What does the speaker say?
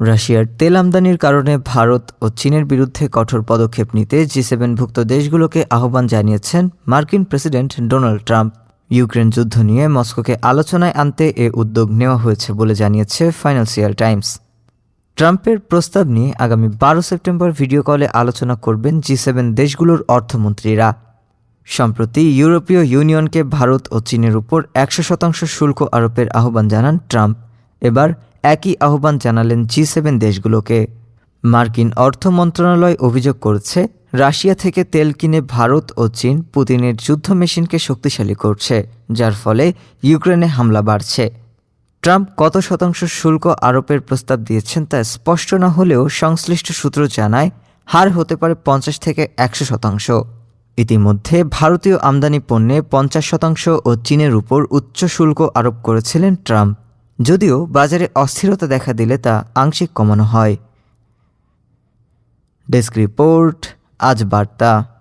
রাশিয়ার তেল আমদানির কারণে ভারত ও চীনের বিরুদ্ধে কঠোর পদক্ষেপ নিতে জি সেভেনভুক্ত দেশগুলোকে আহ্বান জানিয়েছেন মার্কিন প্রেসিডেন্ট ডোনাল্ড ট্রাম্প। ইউক্রেন যুদ্ধ নিয়ে মস্কোকে আলোচনায় আনতে এ উদ্যোগ নেওয়া হয়েছে বলে জানিয়েছে ফাইন্যান্সিয়াল টাইমস ট্রাম্পের প্রস্তাব নিয়ে আগামী বারো সেপ্টেম্বর ভিডিও কলে আলোচনা করবেন জি সেভেন দেশগুলোর অর্থমন্ত্রীরা। সম্প্রতি ইউরোপীয় ইউনিয়নকে ভারত ও চীনের উপর একশো শতাংশ শুল্ক আরোপের আহ্বান জানান ট্রাম্প। এবার একই আহ্বান জানালেন জি সেভেন দেশগুলোকে। মার্কিন অর্থ মন্ত্রণালয় অভিযোগ করছে, রাশিয়া থেকে তেল কিনে ভারত ও চীন পুতিনের যুদ্ধ মেশিনকে শক্তিশালী করছে, যার ফলে ইউক্রেনে হামলা বাড়ছে। ট্রাম্প কত শতাংশ শুল্ক আরোপের প্রস্তাব দিয়েছেন তা স্পষ্ট না হলেও সংশ্লিষ্ট সূত্র জানায়, হার হতে পারে পঞ্চাশ থেকে একশো শতাংশ। ইতিমধ্যে ভারতীয় আমদানি পণ্যে পঞ্চাশ শতাংশ ও চীনের উপর উচ্চ শুল্ক আরোপ করেছিলেন ট্রাম্প। যদিও বাজারে অস্থিরতা দেখা দিলে তা আংশিক কমানো হয়। ডেস্ক রিপোর্ট আজ বার্তা।